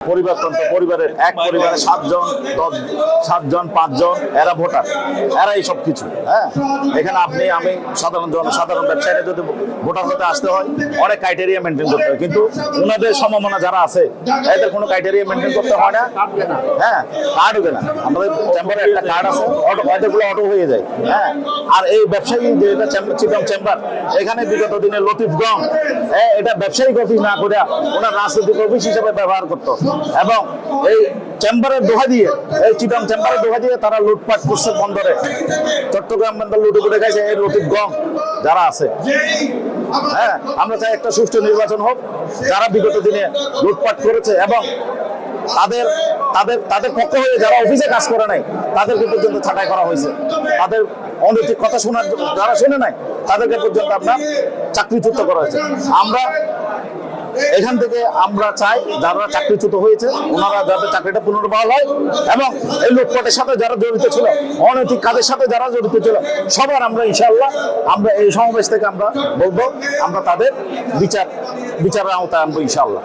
পরিবারতন্ত্র পরিবারের এক পরিবারের সাতজন দশ সাতজন পাঁচজন এরা ভোটার। এরা এই সব কিছু হ্যাঁ? এখানে আপনি আমি সাধারণ জন সাধারণ ব্যবসায়ীরা যদি ভোটার হতে আসতে হয় অনেক ক্রাইটেরিয়া মেনটেন করতে হয়। কিন্তু ওনাদের সম্ভাবনা যারা আছে এদের কোনো ক্রাইটেরিয়া মেনটেন করতে হয় না। হ্যাঁ? কার্ড হবে না। আমাদের চেম্বারে একটা কার্ড আছে অটো এদেরগুলো অটো হয়ে যায় হ্যাঁ? আর এই ব্যবসায়ী যে এটা চেম্বার চিটং চেম্বার এখানে বিগত দিনে লতিফগঞ্জ হ্যাঁ, এটা ব্যবসায়িক অফিস না করে ওনার রাজনৈতিক অফিস হিসেবে ব্যবহার করতো। এবং এই চেম্বারের দোহা দিয়ে, এই চিটং চেম্বারের দোহা দিয়ে তারা লুটপাট করছে বন্দরে। চট্টগ্রাম বন্দর লুটে করে গেছে এই লতিফগঞ্জ যারা আছে। হ্যাঁ আমরা চাই একটা সুষ্ঠু নির্বাচন হোক, যারা বিগত দিনে লুটপাট করেছে এবং তাদের তাদের তাদের পক্ষ হয়ে যারা অফিসে কাজ করে নাই, তাদেরকে পর্যন্ত ছাঁটাই করা হয়েছে। তাদের অনৈতিক কথা শোনার যারা শুনে নাই, তাদেরকে পর্যন্ত আপনার চাকরিচ্যুত করা হয়েছে। আমরা এখান থেকে আমরা চাই যারা চাকরিচ্যুত হয়েছে, ওনারা যাতে চাকরিটা পুনর্বহাল হয় এবং এই লুটপাটের সাথে যারা জড়িত ছিল, অনৈতিক কাজের সাথে যারা জড়িত ছিল, সবার আমরা ইনশাল্লাহ আমরা এই সমাবেশ থেকে আমরা বলব, আমরা তাদের বিচার, বিচারের আওতায় আনব ইনশাআল্লাহ।